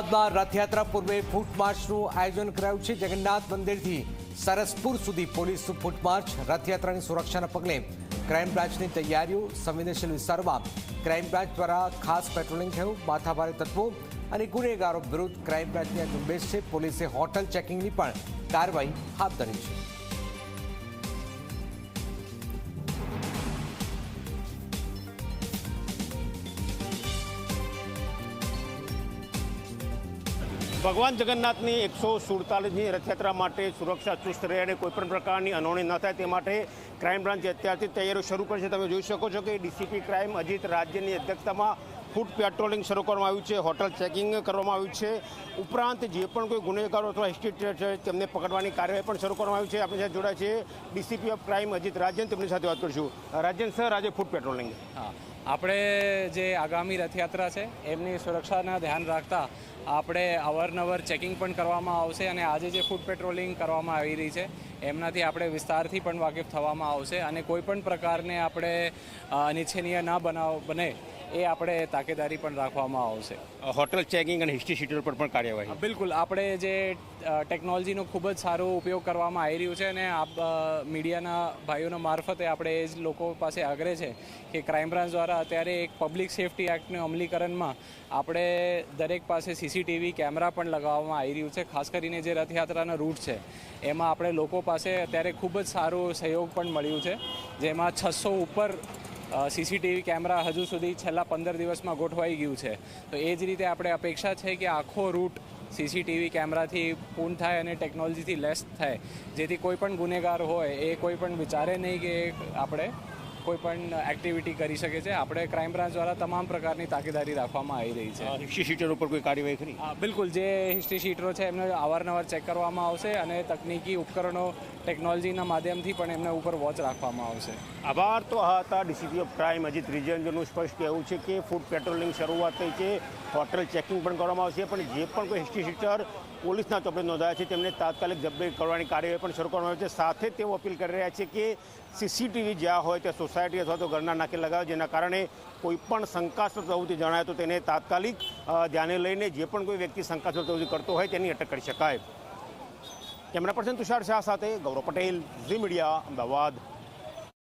અમદાવાદમાં રથયાત્રા પૂર્વે ફૂટમાર્ચનું આયોજન કરાયું છે. જગન્નાથ મંદિરથી સરસપુર સુધી પોલીસનું ફૂટમાર્ચ રથયાત્રાની સુરક્ષાના પગલે ક્રાઇમ બ્રાન્ચની તૈયારીઓ સંવેદનશીલ વિસ્તારોમાં ક્રાઇમ બ્રાન્ચ દ્વારા ખાસ પેટ્રોલિંગ થયું. માથાભારે તત્વો અને ગુનેગારો વિરુદ્ધ ક્રાઇમ બ્રાન્ચની આ ઝુંબેશ છે. પોલીસે હોટલ ચેકિંગની પણ કાર્યવાહી હાથ ધરી છે. ભગવાન જગન્નાથની એકસો સુડતાલીસની રથયાત્રા માટે સુરક્ષા ચુસ્ત રહે અને કોઈપણ પ્રકારની અનોણી ન થાય તે માટે ક્રાઇમ બ્રાન્ચ અત્યારથી તૈયારીઓ શરૂ કરી છે. તમે જોઈ શકો છો કે ડીસીપી ક્રાઇમ અજીત રાજ્યની અધ્યક્ષતામાં ફૂડ પેટ્રોલિંગ શરૂ કરવામાં આવ્યું છે, હોટલ ચેકિંગ કરવામાં આવ્યું છે. ઉપરાંત જે પણ કોઈ ગુનેગારો અથવા હિસ્ટ્રી છે, તેમને પકડવાની કાર્યવાહી પણ શરૂ કરવામાં આવી છે. આપણી સાથે જોડાય છે DCP of crime Ajit Rajan, તેમની સાથે વાત કરીશું. રાજન સર, આજે ફૂડ પેટ્રોલિંગ. હા, આપણે જે આગામી રથયાત્રા છે, એમની સુરક્ષાના ધ્યાન રાખતા આપણે અવારનવાર ચેકિંગ પણ કરવામાં આવશે અને આજે જે ફૂડ પેટ્રોલિંગ કરવામાં આવી રહી છે, એમનાથી આપણે વિસ્તારથી પણ વાકેફ થવામાં આવશે અને કોઈ પણ પ્રકારને આપણે અનિચ્છનીય ના બનાવ બને એ આપણે તાકેદારી પણ રાખવામાં આવશે. હોટલ ચેકિંગ અને હિસ્ટ્રી શીટર પર પણ કાર્યવાહી. બિલકુલ. આપણે જે ટેકનોલોજીનો ખૂબ જ સારો ઉપયોગ કરવામાં આવી રહ્યું છે અને આ મીડિયાના ભાઈઓના મારફતે આપણે એ જ લોકો પાસે આગ્રહ છે કે ક્રાઇમ બ્રાન્ચ દ્વારા અત્યારે એક પબ્લિક સેફટી એક્ટના અમલીકરણમાં આપણે દરેક પાસે સીસીટીવી કેમેરા પણ લગાવવામાં આવી રહ્યું છે ખાસ કરીને જે રથયાત્રાના રૂટ છે. એમાં આપણે લોકો પાસે અત્યારે ખૂબ જ સારો સહયોગ પણ મળ્યું છે. જેમાં છસો ઉપર સીસીટીવી કેમેરા હજુ સુધી છેલ્લા પંદર દિવસમાં ગોઠવાઈ ગયું છે. તો એ જ રીતે આપણે અપેક્ષા છે કે આખો રૂટ સીસીટીવી કેમેરાથી પૂર્ણ થાય અને ટેકનોલોજીથી લેસ થાય. જેથી કોઈ પણ ગુનેગાર હોય, એ કોઈ પણ વિચારે નહીં કે આપણે કોઈ પણ એક્ટિવિટી કરી શકે છે. આપણે ક્રાઇમ બ્રાન્ચ દ્વારા તમામ પ્રકારની તાકેદારી રાખવામાં આવી રહી છે. હિસ્ટ્રી શીટર ઉપર કોઈ કાર્યવાહી ખરી? બિલકુલ. જે હિસ્ટ્રી શીટરો છે એમને અવારનવાર ચેક કરવામાં આવશે અને તકનીકી ઉપકરણો ટેકનોલોજીના માધ્યમથી પણ એમના ઉપર વોચ રાખવામાં આવશે. આભાર. તો આ હતા ડીસીપી ઓફ ક્રાઇમ અજીત રિજનનું સ્પષ્ટ કહેવું છે કે ફૂડ પેટ્રોલિંગ શરૂઆત થઈ છે. હોટલ ચેકિંગ પણ કરવામાં આવશે. પણ જે પણ કોઈ હિસ્ટ્રી શીટર પોલીસના ચોપડે નોંધાયા છે. તેમને તાત્કાલિક જબ્બે કરવાની કાર્યવાહી પણ શરૂ કરવામાં આવી છે. સાથે તેઓ અપીલ કરી રહ્યા છે કે સીસીટીવી જ્યાં હોય ત્યાં સોસાયટી અથવા તો ઘરના નાકે લગાવે, જેના કારણે કોઈપણ શંકાસ્પદ પ્રવૃત્તિ જણાય તો તેને તાત્કાલિક ધ્યાને લઈને જે પણ કોઈ વ્યક્તિ શંકાસ્પદ પ્રવૃત્તિ કરતો હોય તેની અટક કરી શકાય. કેમેરા પર્સન તુષાર શાહ સાથે ગૌરવ પટેલ, ઝી મીડિયા, અમદાવાદ.